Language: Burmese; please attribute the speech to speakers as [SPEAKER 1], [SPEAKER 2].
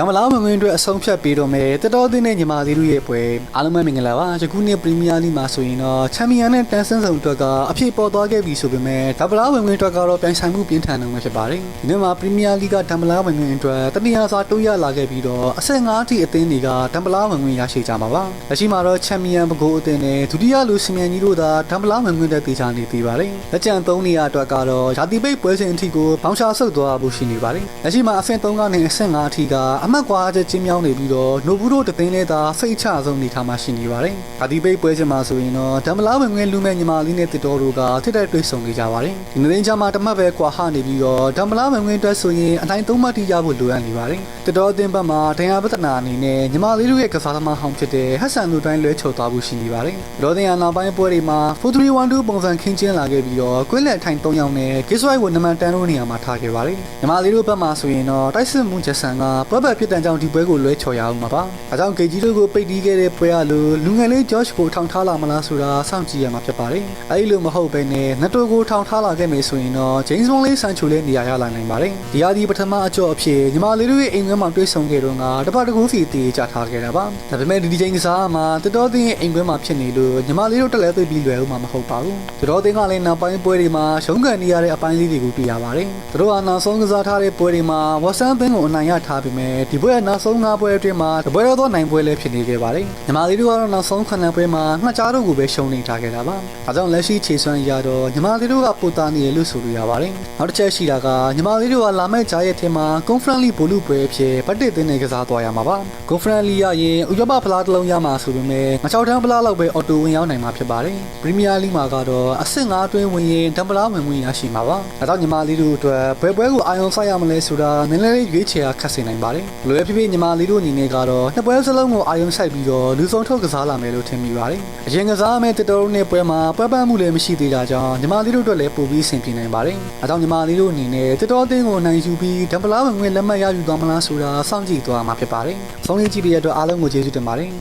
[SPEAKER 1] ဓမ္မလားဝင်ဝင်အတွက်အဆုံးဖြတ်ပေးတော့မယ်တတော်တင်းနဲ့ညီမလေးတို့ရဲ့ပွဲအားလုံးပဲမင်္ဂလာပါယခုနှစ်ပရီးမီးယားလိမှာဆိုရင်တော့ချန်ပီယံနဲ့တန်ဆန်းစုံအတွက်ကအဖြစ်ပေါ်သွားခဲ့ပြီဆိုပေမဲ့ဓမ္မလားဝင်ဝင်အတွက်ကတော့ပြိုင်ဆိုင်မှုပြင်းထန်နေမှာဖြစ်ပါတယ်ဒီနေ့မှာပရီးမီးယားလိကဓမ္မလားဝင်ဝင်အတွက်တတိယစားတိုးရလာခဲ့ပြီးတော့အဆင့်5ထိအသင်းတွေကဓမ္မလားဝင်ဝင်ရရှိကြမှာပါလက်ရှိမှာတော့ချန်ပီယံဘကိုးအသင်းနဲ့ဒုတိယလူစင်မြန်ကြီးတို့သာဓမ္မလားဝင်ဝင်တဲ့တေချာနေသေးပါတယ်လက်ကျန်3နေရာအတွက်ကတော့ရာသီပိတ်ပွဲစဉ်အထိကိုဘောင်းချဆုတ်သွားဖို့ရှိနေပါတယ်လက်ရှိမှာအဆင့်3ကနေအဆင့်5အထိကအမှတ်ကွာချက်ချင်းမြောင်းနေပြီးတော့နိုဘူးတို့တသင်းနဲ့သာဖိတ်ချဆုံးနေထားမှရှိနေပါတယ်။အဒီပိတ်ပွဲချင်းမှာဆိုရင်တော့ဓမ္မလားဝင်ဝင်လူမဲ့ညီမလေးနဲ့တစ်တော်တို့ကထိတဲ့တွေ့ဆုံနေကြပါတယ်။ဒီနေ့ချင်းမှာတမတ်ပဲကွာဟနေပြီးတော့ဓမ္မလားဝင်ဝင်အတွက်ဆိုရင်အတိုင်းသုံးမှတ်ထိရဖို့လိုအပ်နေပါတယ်။တစ်တော်အသင်းဘက်မှာဒဏ်ရာပဒနာအနေနဲ့ညီမလေးတို့ရဲ့ကစားသမားဟောင်းဖြစ်တဲ့ဟက်ဆန်တို့တိုင်းလွဲချော်သွားဖို့ရှိနေပါတယ်။ဒေါ်တင်ယာနောက်ပိုင်းပွဲတွေမှာ4312ပုံစံခင်းကျင်းလာခဲ့ပြီးတော့ကွင်းလက်ထိုင်3ယောက်နဲ့ဂစ်ဆွိုင်းကိုနမန်တန်တို့နေရာမှာထားခဲ့ပါတယ်။ညီမလေးတို့ဘက်မှာဆိုရင်တော့တိုက်စစ်မှုချက်ဆန်ကပွဲပတ်ဖြစ်တဲ့ကြောင့်ဒီပွဲကိုလွဲချော်ရအောင်ပါပါ။အဲကြောင့်ဂေဂျီတို့ကိုပိတ်တီးခဲ့တဲ့ပွဲရလို့လူငယ်လေးဂျော့ချ်ကိုထောင်ထားလာမလားဆိုတာစောင့်ကြည့်ရမှာဖြစ်ပါတယ်။အဲဒီလိုမဟုတ်ဘဲနဲ့နတိုကိုထောင်ထားလာခဲ့မယ်ဆိုရင်တော့ဂျိမ်းစ်ဘွန်လေးဆန်ချိုလေးနေရာရလာနိုင်ပါတယ်။ဒီဟာဒီပထမအကြော့အဖြစ်ညီမလေးတို့ရဲ့အိမ်ကွင်းမှာတွေ့ဆုံခဲ့တော့ကတပတ်တကူစီတီးကြထားခဲ့တာပါ။ဒါပေမဲ့ဒီဒီချိန်ကစားမှာတတော်တင်ရဲ့အိမ်ကွင်းမှာဖြစ်နေလို့ညီမလေးတို့တက်လဲသိပြီးလွယ်ဦးမှာမဟုတ်ပါဘူး။တတော်တင်ကလည်းနောက်ပိုင်းပွဲတွေမှာရှုံးကန်နေရတဲ့အပိုင်းလေးတွေကိုတွေ့ရပါတယ်။သူတို့ကနောက်ဆုံးကစားထားတဲ့ပွဲတွေမှာဝါဆန်ဘင်းကိုအနိုင်ရထားပေမဲ့ဒီပွဲကနောက်ဆုံး၅ပွဲအတွင်းမှာတပွဲတော်သောနိုင်ပွဲလည်းဖြစ်နေခဲ့ပါတယ်။ညီမလေးတို့ကတော့နောက်ဆုံးခဏပွဲမှာငှက်ကြားတို့ကိုပဲရှုံးနေထားခဲ့တာပါ။အဲကြောင့်လက်ရှိခြေစွမ်းရတော့ညီမလေးတို့ကပိုတာနေတယ်လို့ဆိုလို့ရပါတယ်။နောက်တစ်ချက်ရှိတာကညီမလေးတို့ကလာမယ့်ကြားရဲ့ထဲမှာ conference ဘိုလူပွဲအဖြစ်ဗတ်တစ်တင်းနဲ့ကစားသွားရမှာပါ။ conference ရရင်ဥရောပဖလားတစ်လုံးရမှာဆိုပေမဲ့ငချောက်တန်းဖလားလောက်ပဲအော်တိုဝင်ရောက်နိုင်မှာဖြစ်ပါတယ်။ Premier League မှာကတော့အဆင့်၅အတွင်းဝင်ရင်ဒမ်ပလားဝင်ဝင်ရရှိမှာပါ။အဲကြောင့်ညီမလေးတို့အတွက်ဘယ်ပွဲကိုအာရုံစိုက်ရမလဲဆိုတာနည်းနည်းလေးရွေးချယ်ရခက်စေနိုင်ပါတယ်။လွယ်ဖြစ်ဖြစ်ညီမလေးတို့အနေနဲ့ကတော့နှစ်ပွဲစလုံးကိုအာရုံစိုက်ပြီးတော့လူဆုံးထုတ်ကစားလာမယ်လို့ထင်မိပါတယ်။အရင်ကစားမယ့်တတော်တို့နဲ့ပွဲမှာပွဲပန်းမှုလည်းမရှိသေးတာကြောင့်ညီမလေးတို့အတွက်လည်းပိုပြီးဆင်ပြေနိုင်ပါတယ်။အဲကြောင့်ညီမလေးတို့အနေနဲ့တတော်အသင်းကိုနိုင်ယူပြီးဒမ်ပလားဝင်ဝင်လက်မှတ်ရယူသွားမလားဆိုတာစောင့်ကြည့်သွားမှာဖြစ်ပါတယ်။ဆုံးလေးကြည့်ပြီးရတဲ့အတွက်အားလုံးကိုကျေးဇူးတင်ပါတယ်။